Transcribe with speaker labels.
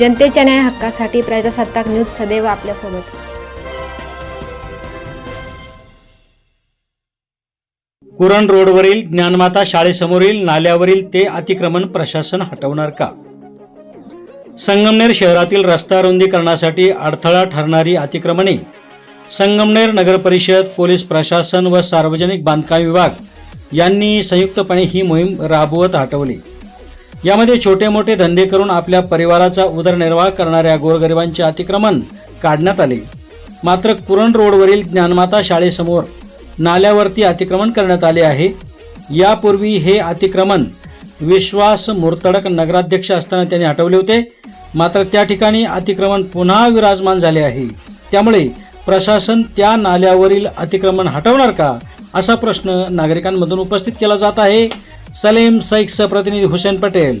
Speaker 1: जनतेच्या न्याय हक्कासाठी प्रजासत्ताक न्यूज सदैव आपल्यासोबत.
Speaker 2: कुरण रोडवरील ज्ञानमाता शाळेसमोरील नाल्यावरील ते अतिक्रमण प्रशासन हटवणार का? संगमनेर शहरातील रस्ता रुंदीकरणासाठी अडथळा ठरणारी अतिक्रमणे. संगमनेर नगर परिषद पोलीस प्रशासन व सार्वजनिक बांधकाम विभाग यांनी संयुक्तपणे ही मोहीम राबवत हटवली. यामध्ये छोटे मोठे धंदे करून आपल्या परिवाराचा उदरनिर्वाह करणाऱ्या गोरगरिबांचे अतिक्रमण काढण्यात आले. मात्र कुरण रोडवरील ज्ञानमाता शाळेसमोर नाल्यावरती अतिक्रमण करण्यात आले आहे. यापूर्वी हे अतिक्रमण विश्वास मुर्तडक नगराध्यक्ष असताना त्यांनी हटवले होते. मात्र त्या ठिकाणी अतिक्रमण पुन्हा विराजमान झाले आहे. त्यामुळे प्रशासन त्या नाल्यावरील अतिक्रमण हटवणार का असा प्रश्न नागरिकांमधून उपस्थित केला जात आहे. सलीम सैकचा प्रतिनिधी हुसेन पटेल।